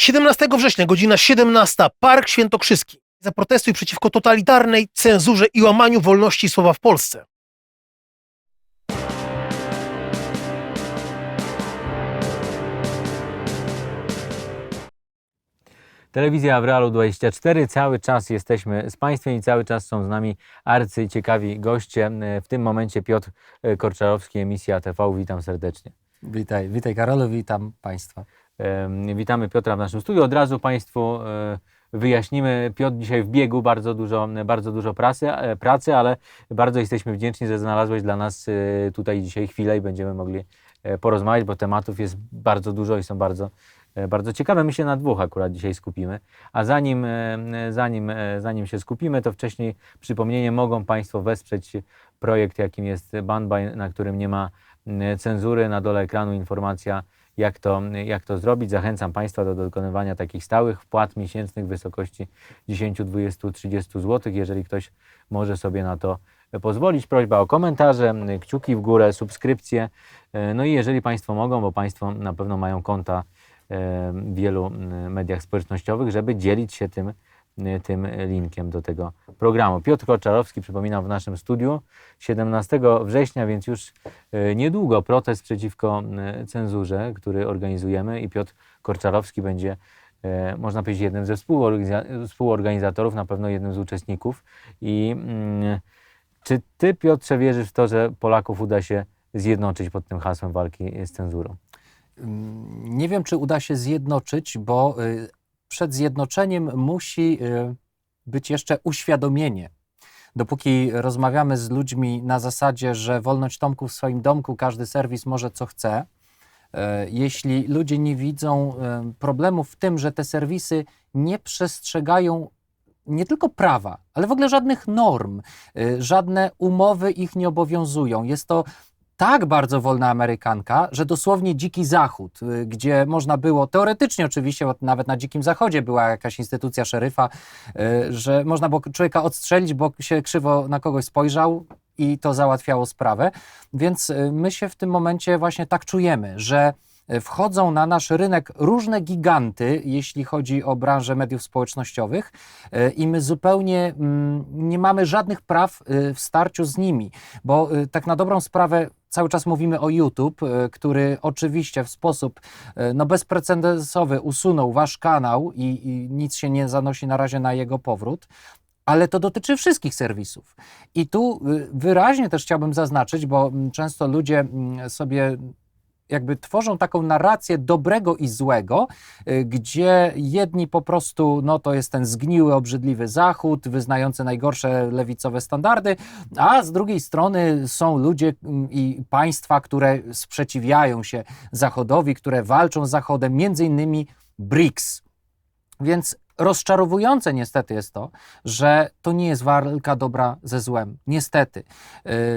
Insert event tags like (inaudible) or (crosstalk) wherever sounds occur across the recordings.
17 września, godzina 17, Park Świętokrzyski. Zaprotestuj przeciwko totalitarnej cenzurze i łamaniu wolności słowa w Polsce. Telewizja w Realu 24. Cały czas jesteśmy z Państwem i cały czas są z nami arcyciekawi goście. W tym momencie Piotr Korczarowski, emisja TV. Witam serdecznie. Witaj, witaj Karolu, witam Państwa. Witamy Piotra w naszym studiu. Od razu Państwu e, wyjaśnimy. Piotr dzisiaj w biegu, bardzo dużo, bardzo dużo pracy, e, pracy, ale bardzo jesteśmy wdzięczni, że znalazłeś dla nas e, tutaj dzisiaj chwilę i będziemy mogli porozmawiać, bo tematów jest bardzo dużo i są bardzo, bardzo ciekawe. My się na dwóch akurat dzisiaj skupimy. A zanim, zanim, zanim się skupimy, to wcześniej przypomnienie mogą Państwo wesprzeć projekt, jakim jest Bandby, na którym nie ma cenzury. Na dole ekranu informacja, jak to, jak to zrobić. Zachęcam Państwa do dokonywania takich stałych wpłat miesięcznych w wysokości 10, 20, 30 zł. Jeżeli ktoś może sobie na to pozwolić, prośba o komentarze, kciuki w górę, subskrypcje. E, No i jeżeli Państwo mogą, bo Państwo na pewno mają konta e, w wielu mediach społecznościowych, żeby dzielić się tym, tym linkiem do tego programu. Piotr Korczarowski, przypominam, w naszym studiu 17 września, więc już e, niedługo protest przeciwko m, cenzurze, który organizujemy i Piotr Korczarowski będzie, można powiedzieć, jednym ze współorganiza- współorganizatorów, na pewno jednym z uczestników. I mm, czy Ty, Piotrze, wierzysz w to, że Polaków uda się zjednoczyć pod tym hasłem walki z cenzurą? Nie wiem, czy uda się zjednoczyć, bo y, przed zjednoczeniem musi y, być jeszcze uświadomienie. Dopóki rozmawiamy z ludźmi na zasadzie, że wolność Tomku w swoim domku, każdy serwis może co chce, y, jeśli ludzie nie widzą y, problemu w tym, że te serwisy nie przestrzegają nie tylko prawa, ale w ogóle żadnych norm, żadne umowy ich nie obowiązują. Jest to tak bardzo wolna Amerykanka, że dosłownie dziki zachód, y, gdzie można było, teoretycznie oczywiście, bo nawet na dzikim zachodzie była jakaś instytucja szeryfa, y, że można było człowieka odstrzelić, bo się krzywo na kogoś spojrzał i to załatwiało sprawę. Więc y, my się w tym momencie właśnie tak czujemy, że wchodzą na nasz rynek różne giganty, jeśli chodzi o branżę mediów społecznościowych y, i my zupełnie mm, nie mamy żadnych praw y, w starciu z nimi, bo tak na dobrą sprawę cały czas mówimy o YouTube, który oczywiście w sposób no, bezprecedensowy usunął wasz kanał i, i nic się nie zanosi na razie na jego powrót. Ale to dotyczy wszystkich serwisów. I tu wyraźnie też chciałbym zaznaczyć, bo mm, często ludzie mm, sobie jakby tworzą taką narrację dobrego i złego, y, gdzie jedni po prostu, no to jest ten zgniły, obrzydliwy Zachód, wyznający najgorsze lewicowe standardy, a z drugiej strony są ludzie mm, i państwa, które sprzeciwiają się Zachodowi, które walczą z Zachodem, między innymi BRICS. Więc rozczarowujące niestety jest to, że to nie jest walka dobra ze złem. Niestety.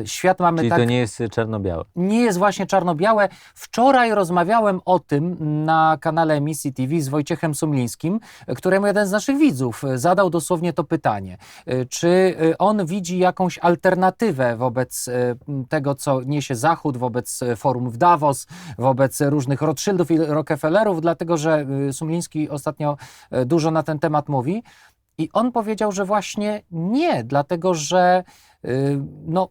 Y, Świat mamy Czyli tak to nie jest czarno-białe. nie jest właśnie czarno-białe. Wczoraj rozmawiałem o tym na kanale emisji TV z Wojciechem Sumlińskim, któremu jeden z naszych widzów zadał dosłownie to pytanie. Y, Czy y, on widzi jakąś alternatywę wobec tego, co niesie Zachód, wobec forum w Davos, wobec różnych Rothschildów i Rockefellerów, dlatego że Sumliński ostatnio dużo na ten temat mówi. I on powiedział, że właśnie nie, dlatego że y, no,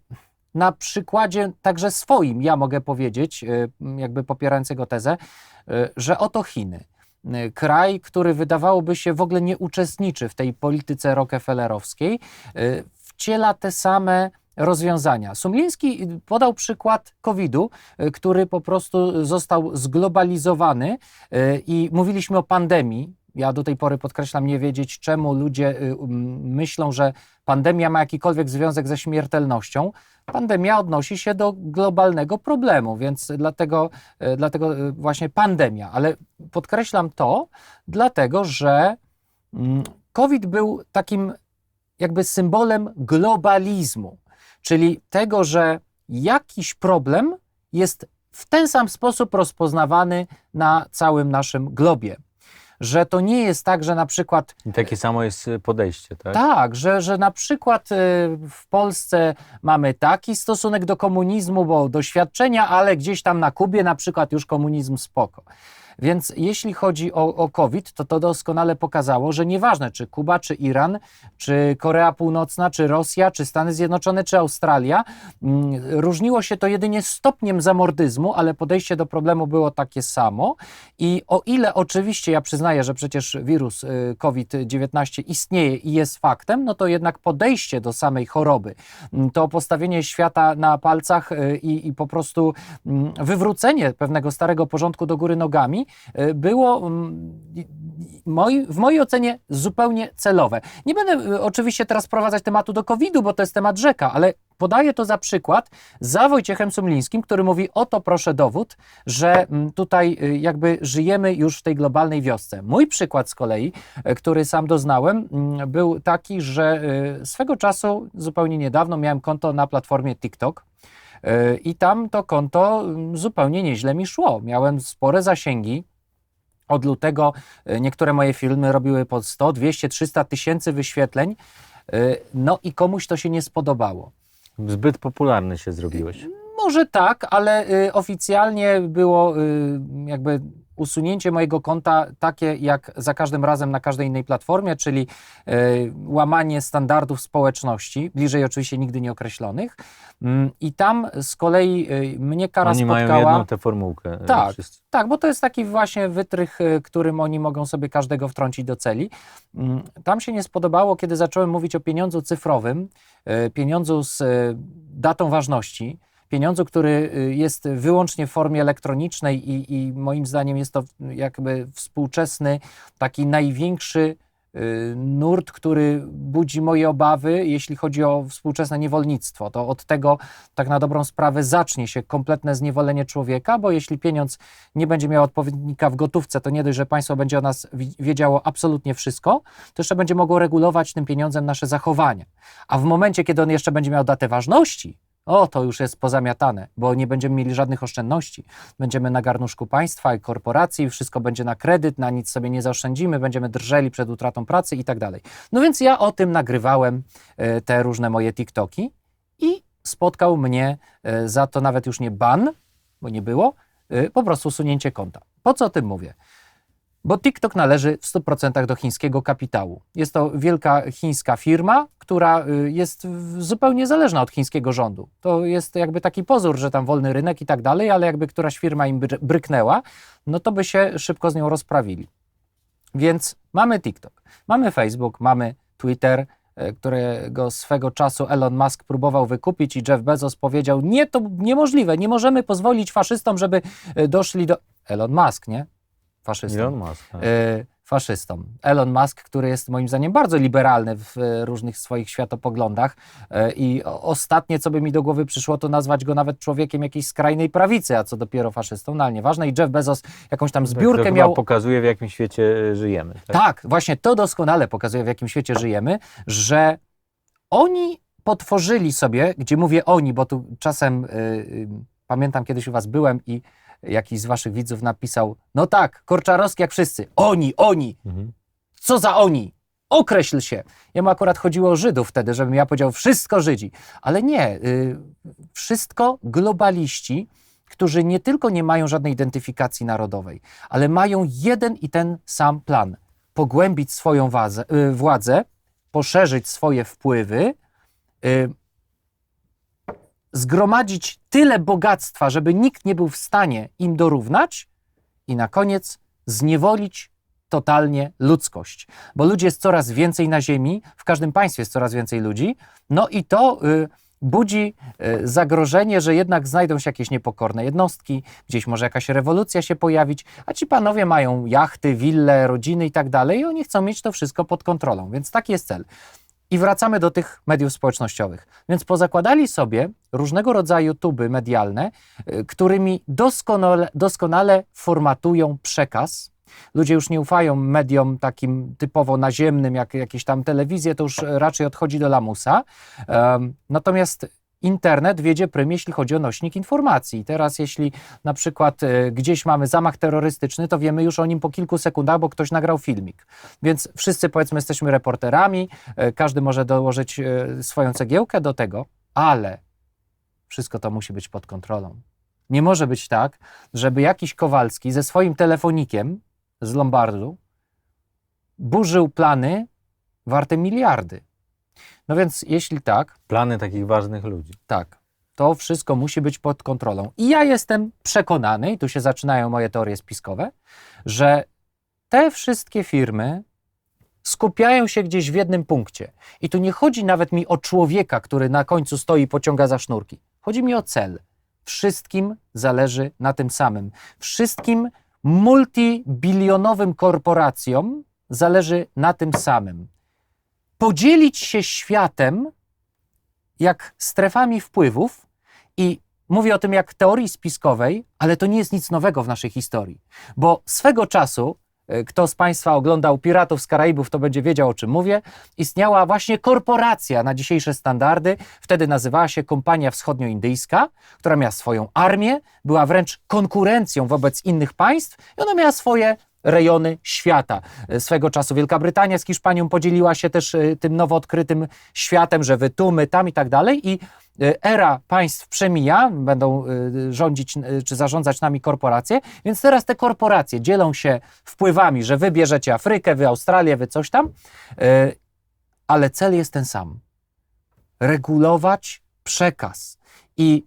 na przykładzie także swoim, ja mogę powiedzieć, y, jakby popierając jego tezę, y, że oto Chiny. Kraj, który wydawałoby się w ogóle nie uczestniczy w tej polityce rockefellerowskiej, wciela te same rozwiązania. Sumliński podał przykład COVID-u, który po prostu został zglobalizowany i mówiliśmy o pandemii. Ja do tej pory podkreślam nie wiedzieć, czemu ludzie y, myślą, że pandemia ma jakikolwiek związek ze śmiertelnością. Pandemia odnosi się do globalnego problemu, więc dlatego, y, dlatego y, właśnie pandemia. Ale podkreślam to, dlatego że mm, COVID był takim jakby symbolem globalizmu, czyli tego, że jakiś problem jest w ten sam sposób rozpoznawany na całym naszym globie. Że to nie jest tak, że na przykład I takie samo jest y, podejście, tak? tak, że, że na przykład y, w Polsce mamy taki stosunek do komunizmu, bo doświadczenia, ale gdzieś tam na Kubie na przykład już komunizm spoko. Więc jeśli chodzi o, o COVID, to to doskonale pokazało, że nieważne czy Kuba, czy Iran, czy Korea Północna, czy Rosja, czy Stany Zjednoczone, czy Australia, mm, różniło się to jedynie stopniem zamordyzmu, ale podejście do problemu było takie samo. I o ile oczywiście ja przyznaję, że przecież wirus y, COVID-19 istnieje i jest faktem, no to jednak podejście do samej choroby, mm, to postawienie świata na palcach y, i, i po prostu mm, wywrócenie pewnego starego porządku do góry nogami było mm, w mojej ocenie zupełnie celowe. Nie będę y, oczywiście teraz sprowadzać tematu do COVID-u, bo to jest temat rzeka, ale podaję to za przykład za Wojciechem Sumlińskim, który mówi: Oto proszę dowód, że mm, tutaj y, jakby żyjemy już w tej globalnej wiosce. Mój przykład z kolei, który sam doznałem, mm, był taki, że swego czasu, zupełnie niedawno, miałem konto na platformie TikTok. Y, I tam to konto mm, zupełnie nieźle mi szło. Miałem spore zasięgi. Od lutego y, niektóre moje filmy robiły po 100, 200, 300 tysięcy wyświetleń. Y, No i komuś to się nie spodobało. Zbyt popularny się zrobiłeś. Może tak, ale oficjalnie było jakby usunięcie mojego konta takie jak za każdym razem na każdej innej platformie, czyli y, łamanie standardów społeczności, bliżej oczywiście nigdy nieokreślonych. Mm, I tam z kolei y, mnie kara Oni mają spotkała. jedną tę formułkę. e, Tak. wszyscy. Tak, bo to jest taki właśnie wytrych, y, którym oni mogą sobie każdego wtrącić do celi. Mm, Tam się nie spodobało, kiedy zacząłem mówić o pieniądzu cyfrowym, y, pieniądzu z y, datą ważności, pieniądzu, który y, jest wyłącznie w formie elektronicznej i, i moim zdaniem jest to jakby współczesny, taki największy y, nurt, który budzi moje obawy, jeśli chodzi o współczesne niewolnictwo. To od tego tak na dobrą sprawę zacznie się kompletne zniewolenie człowieka, bo jeśli pieniądz nie będzie miał odpowiednika w gotówce, to nie dość, że państwo będzie o nas wi- wiedziało absolutnie wszystko, to jeszcze będzie mogło regulować tym pieniądzem nasze zachowania. A w momencie, kiedy on jeszcze będzie miał datę ważności, o, to już jest pozamiatane, bo nie będziemy mieli żadnych oszczędności. Będziemy na garnuszku państwa i korporacji, wszystko będzie na kredyt, na nic sobie nie zaoszczędzimy, będziemy drżeli przed utratą pracy i tak dalej. No więc ja o tym nagrywałem e, te różne moje TikToki i spotkał mnie e, za to nawet już nie ban, bo nie było, y, po prostu usunięcie konta. Po co o tym mówię? Bo TikTok należy w 100% do chińskiego kapitału. Jest to wielka chińska firma, która y, jest zupełnie zależna od chińskiego rządu. To jest jakby taki pozór, że tam wolny rynek i tak dalej, ale jakby któraś firma im bry- bryknęła, no to by się szybko z nią rozprawili. Więc mamy TikTok, mamy Facebook, mamy Twitter, e, którego swego czasu Elon Musk próbował wykupić i Jeff Bezos powiedział: Nie, to niemożliwe, nie możemy pozwolić faszystom, żeby e, doszli do. Elon Musk, nie? Faszystom. Elon Musk. tak. E, faszystom. Elon Musk, który jest moim zdaniem bardzo liberalny w e, różnych swoich światopoglądach e, i ostatnie, co by mi do głowy przyszło, to nazwać go nawet człowiekiem jakiejś skrajnej prawicy, a co dopiero faszystą, no ale nieważne. I Jeff Bezos jakąś tam Tak, zbiórkę chyba miał... pokazuje, w jakim świecie żyjemy. Tak? Tak, właśnie to doskonale pokazuje, w jakim świecie żyjemy, że oni potworzyli sobie, gdzie mówię oni, bo tu czasem y, y, pamiętam kiedyś u was byłem i jakiś z waszych widzów napisał, no tak, Korczarowski jak wszyscy, oni, oni, Mhm. co za oni? Określ się. Jemu akurat chodziło o Żydów wtedy, żebym ja powiedział wszystko Żydzi. Ale nie, y, wszystko globaliści, którzy nie tylko nie mają żadnej identyfikacji narodowej, ale mają jeden i ten sam plan. Pogłębić swoją wazę, y, władzę, poszerzyć swoje wpływy, y, zgromadzić tyle bogactwa, żeby nikt nie był w stanie im dorównać i na koniec zniewolić totalnie ludzkość. Bo ludzi jest coraz więcej na Ziemi, w każdym państwie jest coraz więcej ludzi, no i to y, budzi y, zagrożenie, że jednak znajdą się jakieś niepokorne jednostki, gdzieś może jakaś rewolucja się pojawić, a ci panowie mają jachty, wille, rodziny i tak dalej i oni chcą mieć to wszystko pod kontrolą, więc taki jest cel. I wracamy do tych mediów społecznościowych. Więc pozakładali sobie różnego rodzaju tuby medialne, y, którymi doskonale, doskonale formatują przekaz. Ludzie już nie ufają mediom takim typowo naziemnym, jak jakieś tam telewizje, to już raczej odchodzi do lamusa. Natomiast internet wiedzie prym, jeśli chodzi o nośnik informacji. Teraz, jeśli na przykład e, gdzieś mamy zamach terrorystyczny, to wiemy już o nim po kilku sekundach, bo ktoś nagrał filmik. Więc wszyscy, powiedzmy, jesteśmy reporterami, e, każdy może dołożyć e, swoją cegiełkę do tego, ale wszystko to musi być pod kontrolą. Nie może być tak, żeby jakiś Kowalski ze swoim telefonikiem z Lombardu burzył plany warte miliardy. No więc jeśli tak, Plany takich ważnych ludzi. tak, to wszystko musi być pod kontrolą. I ja jestem przekonany, i tu się zaczynają moje teorie spiskowe, że te wszystkie firmy skupiają się gdzieś w jednym punkcie. I tu nie chodzi nawet mi o człowieka, który na końcu stoi i pociąga za sznurki. Chodzi mi o cel. Wszystkim zależy na tym samym. Wszystkim multibilionowym korporacjom zależy na tym samym. Podzielić się światem jak strefami wpływów i mówię o tym jak teorii spiskowej, ale to nie jest nic nowego w naszej historii, bo swego czasu, e, kto z Państwa oglądał Piratów z Karaibów, to będzie wiedział o czym mówię, istniała właśnie korporacja na dzisiejsze standardy, wtedy nazywała się Kompania Wschodnioindyjska, która miała swoją armię, była wręcz konkurencją wobec innych państw i ona miała swoje rejony świata. E, Swego czasu Wielka Brytania z Hiszpanią podzieliła się też e, tym nowo odkrytym światem, że wy tu, my tam i tak dalej. I e, era państw przemija, będą rządzić czy zarządzać nami korporacje, więc teraz te korporacje dzielą się wpływami, że wy bierzecie Afrykę, wy Australię, wy coś tam, ale cel jest ten sam. Regulować przekaz. I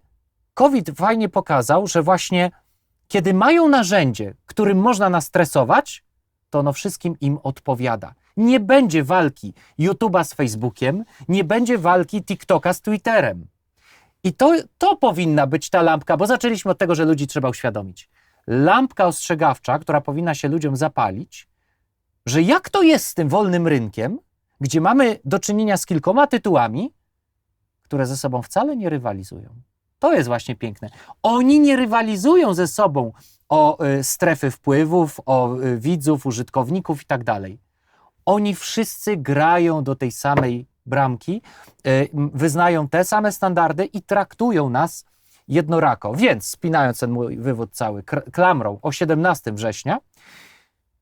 COVID fajnie pokazał, że właśnie kiedy mają narzędzie, którym można nas stresować, to ono wszystkim im odpowiada. Nie będzie walki YouTube'a z Facebookiem, nie będzie walki TikToka z Twitterem. I to, to powinna być ta lampka, bo zaczęliśmy od tego, że ludzi trzeba uświadomić. Lampka ostrzegawcza, która powinna się ludziom zapalić, że jak to jest z tym wolnym rynkiem, gdzie mamy do czynienia z kilkoma tytułami, które ze sobą wcale nie rywalizują. To jest właśnie piękne. Oni nie rywalizują ze sobą o y, strefy wpływów, o y, widzów, użytkowników i tak dalej. Oni wszyscy grają do tej samej bramki, y, wyznają te same standardy i traktują nas jednorako. Więc, spinając ten mój wywód cały klamrą o 17 września,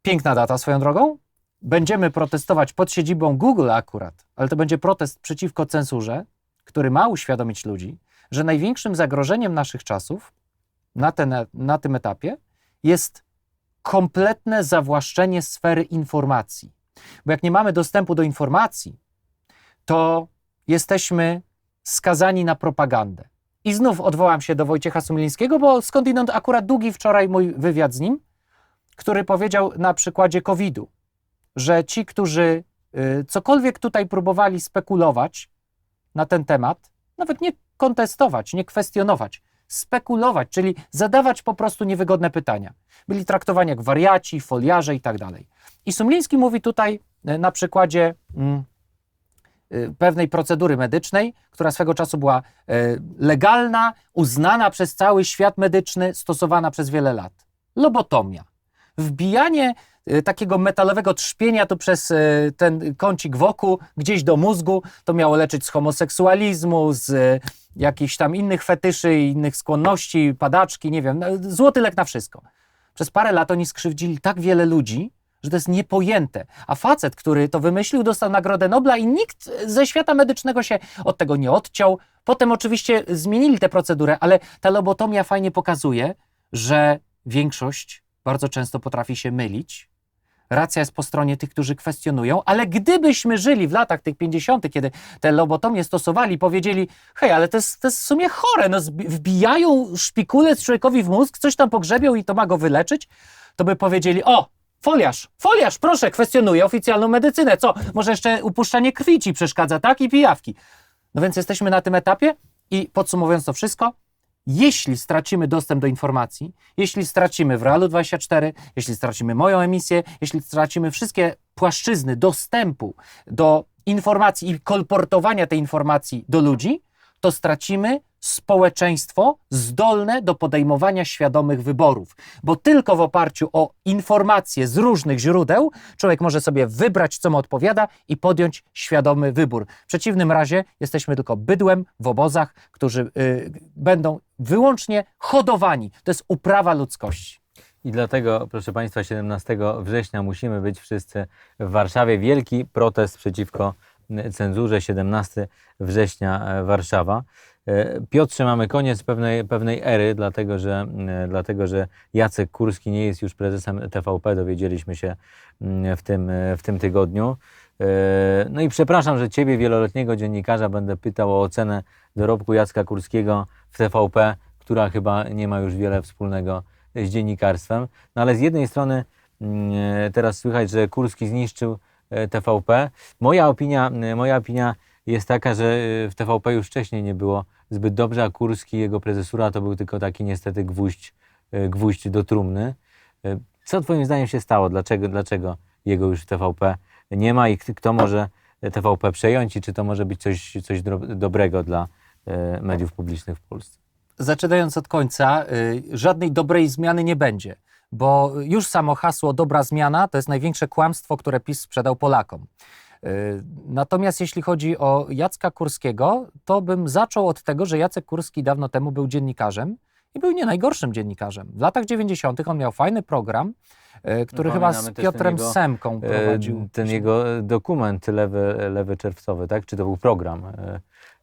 piękna data swoją drogą, będziemy protestować pod siedzibą Google akurat, ale to będzie protest przeciwko cenzurze, który ma uświadomić ludzi, że największym zagrożeniem naszych czasów na, ten, na tym etapie jest kompletne zawłaszczenie sfery informacji. Bo jak nie mamy dostępu do informacji, to jesteśmy skazani na propagandę. I znów odwołam się do Wojciecha Sumlińskiego, bo skądinąd akurat długi wczoraj mój wywiad z nim, który powiedział na przykładzie COVID-u, że ci, którzy y, cokolwiek tutaj próbowali spekulować na ten temat, nawet nie kontestować, nie kwestionować, spekulować, czyli zadawać po prostu niewygodne pytania. Byli traktowani jak wariaci, foliarze i tak dalej. I Sumliński mówi tutaj e, na przykładzie mm, y, pewnej procedury medycznej, która swego czasu była e, legalna, uznana przez cały świat medyczny, stosowana przez wiele lat. Lobotomia. Wbijanie e, takiego metalowego trzpienia tu przez e, ten kącik wokół, gdzieś do mózgu, to miało leczyć z homoseksualizmu, z e, jakichś tam innych fetyszy, innych skłonności, padaczki, nie wiem, no, złoty lek na wszystko. Przez parę lat oni skrzywdzili tak wiele ludzi, że to jest niepojęte. A facet, który to wymyślił, dostał Nagrodę Nobla i nikt ze świata medycznego się od tego nie odciął. Potem oczywiście zmienili tę procedurę, ale ta lobotomia fajnie pokazuje, że większość bardzo często potrafi się mylić. Racja jest po stronie tych, którzy kwestionują, ale gdybyśmy żyli w latach tych 50., kiedy te lobotomie stosowali, powiedzieli, hej, ale to jest, to jest w sumie chore, no wbijają szpikulec człowiekowi w mózg, coś tam pogrzebią i to ma go wyleczyć, to by powiedzieli, o, foliarz, foliarz, proszę, kwestionuje oficjalną medycynę, co, może jeszcze upuszczanie krwi ci przeszkadza, tak, i pijawki. No więc jesteśmy na tym etapie i podsumowując to wszystko, jeśli stracimy dostęp do informacji, jeśli stracimy w Realu 24, jeśli stracimy moją emisję, jeśli stracimy wszystkie płaszczyzny dostępu do informacji i kolportowania tej informacji do ludzi, to stracimy społeczeństwo zdolne do podejmowania świadomych wyborów. Bo tylko w oparciu o informacje z różnych źródeł człowiek może sobie wybrać, co mu odpowiada i podjąć świadomy wybór. W przeciwnym razie jesteśmy tylko bydłem w obozach, którzy y, będą wyłącznie hodowani. To jest uprawa ludzkości. I dlatego, proszę Państwa, 17 września musimy być wszyscy w Warszawie. Wielki protest przeciwko cenzurze, 17 września e, Warszawa. E, Piotrze, mamy koniec pewnej, pewnej ery, dlatego że, e, dlatego że Jacek Kurski nie jest już prezesem TVP, dowiedzieliśmy się mm, w tym, w tym tygodniu. No i przepraszam, że Ciebie, wieloletniego dziennikarza, będę pytał o ocenę dorobku Jacka Kurskiego w TVP, która chyba nie ma już wiele wspólnego z dziennikarstwem. No ale z jednej strony mm, teraz słychać, że Kurski zniszczył TVP. Moja opinia, e, moja opinia jest taka, że e, w TVP już wcześniej nie było zbyt dobrze, a Kurski, jego prezesura to był tylko taki niestety gwóźdź, e, gwóźdź do trumny. E, Co Twoim zdaniem się stało? Dlaczego, dlaczego jego już w TVP nie ma i kto może TVP przejąć i czy to może być coś, coś dobrego dla e, mediów publicznych w Polsce? Zaczynając od końca, żadnej dobrej zmiany nie będzie, bo już samo hasło dobra zmiana to jest największe kłamstwo, które PiS sprzedał Polakom. Y, Natomiast jeśli chodzi o Jacka Kurskiego, to bym zaczął od tego, że Jacek Kurski dawno temu był dziennikarzem i był nie najgorszym dziennikarzem. W latach 90. on miał fajny program, y, który chyba pamiętamy z Piotrem jego, Semką prowadził. E, Ten jego dokument lewy, lewy czerwcowy, tak? Czy to był program? E,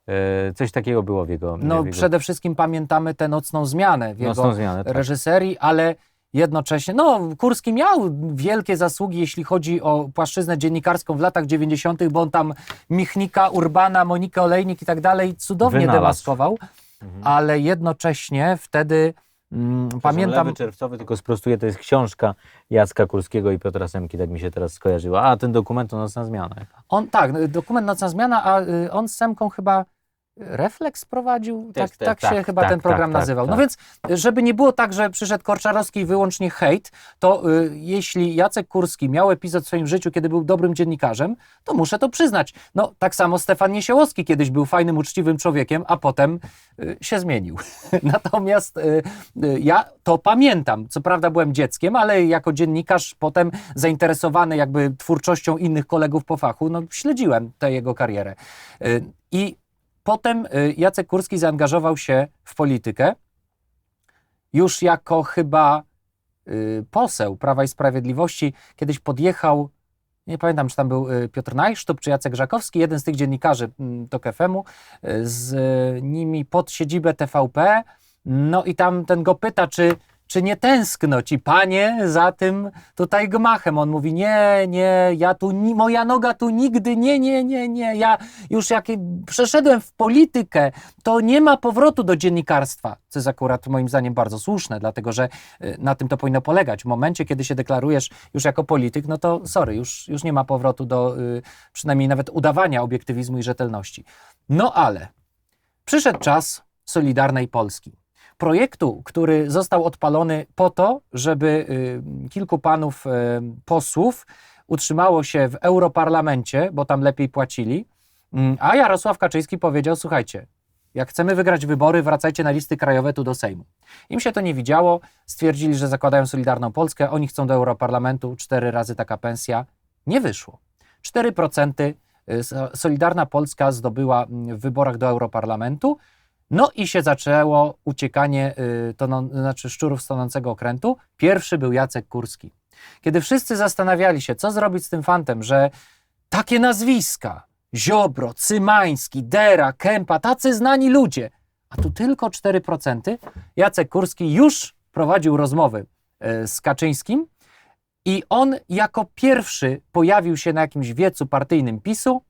e, Coś takiego było w jego. No w jego przede wszystkim pamiętamy tę nocną zmianę w jego zmianę. Tak. reżyserii, ale jednocześnie, no Kurski miał wielkie zasługi, jeśli chodzi o płaszczyznę dziennikarską w latach 90., bo on tam Michnika, Urbana, Monikę Olejnik i tak dalej cudownie Wynalazł. demaskował, Mhm. ale jednocześnie wtedy mm, pamiętam... Lewy czerwcowy, tylko sprostuję, to jest książka Jacka Kurskiego i Piotra Semki, tak mi się teraz skojarzyła. A ten dokument to nocna zmiana. On tak, dokument Nocna Zmiana, a y, on z Semką chyba Refleks prowadził, Też, tak, te- tak, się tak, chyba tak, ten program tak, tak, nazywał. No tak. więc, żeby nie było tak, że przyszedł Korczarowski i wyłącznie hejt, to y, jeśli Jacek Kurski miał epizod w swoim życiu, kiedy był dobrym dziennikarzem, to muszę to przyznać. No, tak samo Stefan Niesiełowski kiedyś był fajnym, uczciwym człowiekiem, a potem y, się zmienił. (laughs) Natomiast y, y, ja to pamiętam. Co prawda byłem dzieckiem, ale jako dziennikarz potem zainteresowany jakby twórczością innych kolegów po fachu, no śledziłem tę jego karierę. Y, I potem y, Jacek Kurski zaangażował się w politykę już jako chyba y, poseł Prawa i Sprawiedliwości. Kiedyś podjechał, nie pamiętam, czy tam był y, Piotr Najsztub, czy Jacek Żakowski, jeden z tych dziennikarzy mm, TOK FM-u, y, z nimi pod siedzibę TVP. No i tam ten go pyta, czy, czy nie tęskno ci, panie, za tym tutaj gmachem. On mówi, nie, nie, ja tu, ni- moja noga tu nigdy, nie, nie, nie, nie. Ja już jak przeszedłem w politykę, to nie ma powrotu do dziennikarstwa, co jest akurat moim zdaniem bardzo słuszne, dlatego że y, na tym to powinno polegać. W momencie, kiedy się deklarujesz już jako polityk, no to sorry, już, już nie ma powrotu do y, przynajmniej nawet udawania obiektywizmu i rzetelności. No ale przyszedł czas Solidarnej Polski. Projektu, który został odpalony po to, żeby y, kilku panów y, posłów utrzymało się w Europarlamencie, bo tam lepiej płacili, Mm, a Jarosław Kaczyński powiedział: Słuchajcie, jak chcemy wygrać wybory, wracajcie na listy krajowe tu do Sejmu. Im się to nie widziało, stwierdzili, że zakładają Solidarną Polskę, oni chcą do Europarlamentu, cztery razy taka pensja. Nie wyszło. 4% y, So- Solidarna Polska zdobyła mm, w wyborach do Europarlamentu, no i się zaczęło uciekanie y, znaczy szczurów z tonącego okrętu. Pierwszy był Jacek Kurski. Kiedy wszyscy zastanawiali się, co zrobić z tym fantem, że takie nazwiska, Ziobro, Cymański, Dera, Kępa, tacy znani ludzie, a tu tylko 4%, Jacek Kurski już prowadził rozmowy e, z Kaczyńskim i on jako pierwszy pojawił się na jakimś wiecu partyjnym PiSu,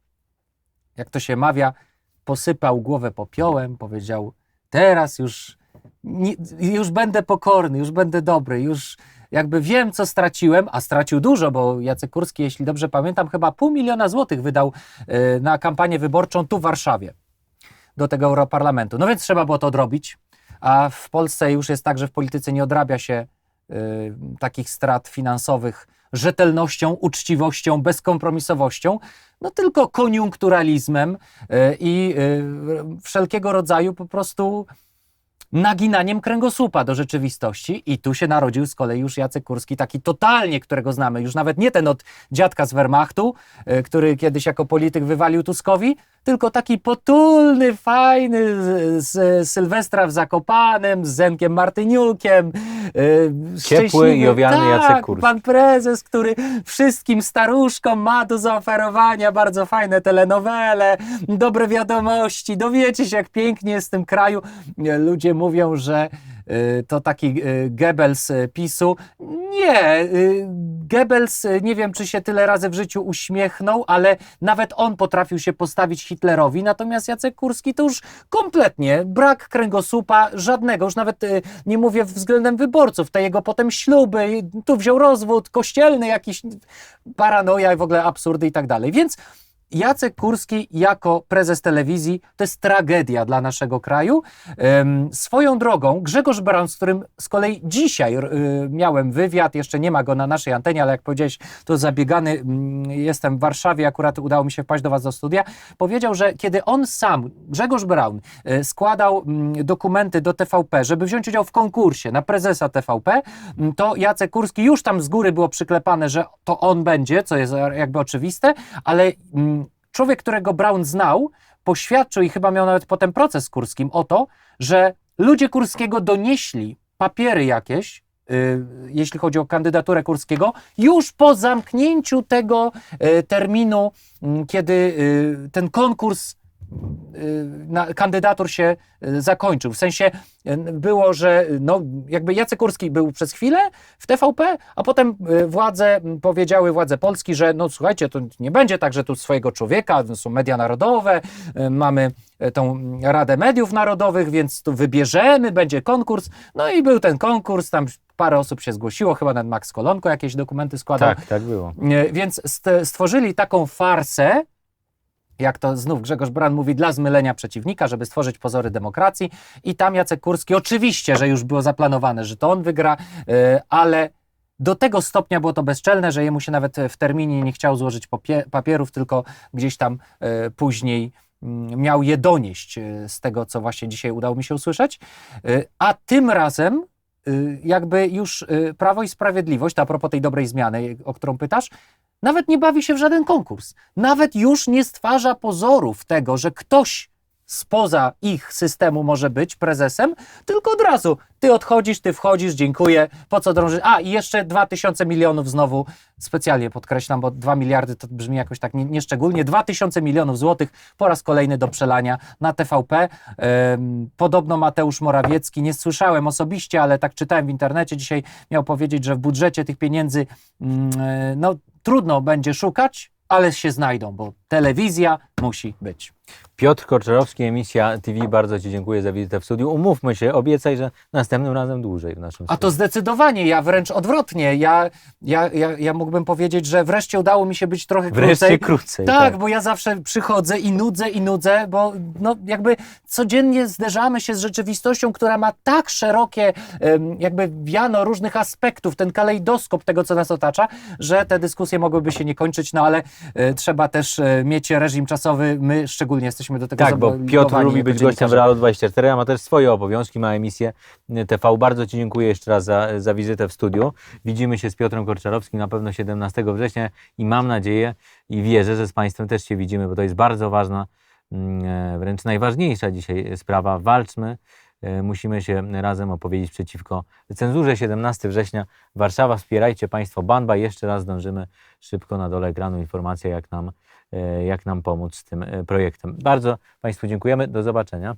jak to się mawia, posypał głowę popiołem, powiedział teraz już, już będę pokorny, już będę dobry, już jakby wiem, co straciłem, a stracił dużo, bo Jacek Kurski, jeśli dobrze pamiętam, chyba pół miliona złotych wydał e, na kampanię wyborczą tu w Warszawie do tego Europarlamentu. No więc trzeba było to odrobić, a w Polsce już jest tak, że w polityce nie odrabia się y, takich strat finansowych rzetelnością, uczciwością, bezkompromisowością, no tylko koniunkturalizmem y, i y, wszelkiego rodzaju po prostu naginaniem kręgosłupa do rzeczywistości i tu się narodził z kolei już Jacek Kurski, taki totalnie, którego znamy, już nawet nie ten od dziadka z Wehrmachtu, y, który kiedyś jako polityk wywalił Tuskowi, tylko taki potulny, fajny z, Sylwestra w Zakopanem, z Zenkiem Martyniukiem. Yy, szczęśliwy- i owiany tak, Jacek Kurski. pan prezes, który wszystkim staruszkom ma do zaoferowania bardzo fajne telenowele, dobre wiadomości, dowiecie się, jak pięknie jest w tym kraju. Ludzie mówią, że y, to taki y, Goebbels y, PiSu. Nie, Goebbels nie wiem, czy się tyle razy w życiu uśmiechnął, ale nawet on potrafił się postawić Hitlerowi, natomiast Jacek Kurski to już kompletnie brak kręgosłupa żadnego, już nawet nie mówię względem wyborców, te jego potem śluby, tu wziął rozwód kościelny, jakiś paranoja i w ogóle absurdy i tak dalej. Więc Jacek Kurski jako prezes telewizji to jest tragedia dla naszego kraju. Swoją drogą Grzegorz Braun, z którym z kolei dzisiaj y, miałem wywiad, jeszcze nie ma go na naszej antenie, ale jak powiedziałeś, to zabiegany mm, jestem w Warszawie, akurat udało mi się wpaść do was do studia, powiedział, że kiedy on sam, Grzegorz Braun, y, składał mm, dokumenty do TVP, żeby wziąć udział w konkursie na prezesa TVP, mm, to Jacek Kurski już tam z góry było przyklepane, że to on będzie, co jest jakby oczywiste, ale człowiek, którego Brown znał, poświadczył i chyba miał nawet potem proces z Kurskim o to, że ludzie Kurskiego donieśli papiery jakieś, y, jeśli chodzi o kandydaturę Kurskiego, już po zamknięciu tego y, terminu, mm, kiedy y, ten konkurs na, kandydatur się y, zakończył. W sensie y, było, że no, jakby Jacek Kurski był przez chwilę w TVP, a potem y, władze powiedziały, władze Polski, że no słuchajcie, to nie będzie tak, że tu swojego człowieka, są media narodowe, mamy tą Radę Mediów Narodowych, więc tu wybierzemy, będzie konkurs. No i był ten konkurs, tam parę osób się zgłosiło, chyba nawet Max Kolonko jakieś dokumenty składał. Tak, tak było. Więc st- stworzyli taką farsę, jak to znów Grzegorz Bran mówi, dla zmylenia przeciwnika, żeby stworzyć pozory demokracji. I tam Jacek Kurski, oczywiście, że już było zaplanowane, że to on wygra, e, ale do tego stopnia było to bezczelne, że jemu się nawet w terminie nie chciał złożyć papierów, tylko gdzieś tam e, później mm, miał je donieść e, z tego, co właśnie dzisiaj udało mi się usłyszeć. A tym razem y, jakby już y, Prawo i Sprawiedliwość, a propos tej dobrej zmiany, o którą pytasz, nawet nie bawi się w żaden konkurs. Nawet już nie stwarza pozorów tego, że ktoś spoza ich systemu może być prezesem, tylko od razu ty odchodzisz, ty wchodzisz, dziękuję, po co drążyć? A, i jeszcze 2000 milionów znowu, specjalnie podkreślam, bo 2 miliardy to brzmi jakoś tak nie- nieszczególnie, 2000 milionów złotych po raz kolejny do przelania na TVP. Em, Podobno Mateusz Morawiecki, nie słyszałem osobiście, ale tak czytałem w internecie dzisiaj, miał powiedzieć, że w budżecie tych pieniędzy e, no, trudno będzie szukać, ale się znajdą, bo telewizja musi być. Piotr Korczarowski, emisja TV, bardzo Ci dziękuję za wizytę w studiu. Umówmy się, obiecaj, że następnym razem dłużej w naszym A to studiu. zdecydowanie, ja wręcz odwrotnie. Ja, ja, ja, ja mógłbym powiedzieć, że wreszcie udało mi się być trochę Wreszcie krócej. krócej. Tak, bo ja zawsze przychodzę i nudzę i nudzę, bo no, jakby codziennie zderzamy się z rzeczywistością, która ma tak szerokie jakby wiano różnych aspektów, ten kalejdoskop tego, co nas otacza, że te dyskusje mogłyby się nie kończyć, no ale e, trzeba też e, mieć reżim czasowy. My szczególnie jesteśmy do tego Tak, bo Piotr lubi być gościem w. Realu 24, a ma też swoje obowiązki, ma emisję TV. Bardzo Ci dziękuję jeszcze raz za, za wizytę w studiu. Widzimy się z Piotrem Korczarowskim na pewno 17 września i mam nadzieję i wierzę, że z Państwem też się widzimy, bo to jest bardzo ważna, mm, e, wręcz najważniejsza dzisiaj sprawa. Walczmy, e, musimy się razem opowiedzieć przeciwko cenzurze. 17 września Warszawa, wspierajcie Państwo Banba. Jeszcze raz dążymy szybko na dole ekranu informacja, jak nam, jak nam pomóc z tym e, projektem. Bardzo Państwu dziękujemy. Do zobaczenia.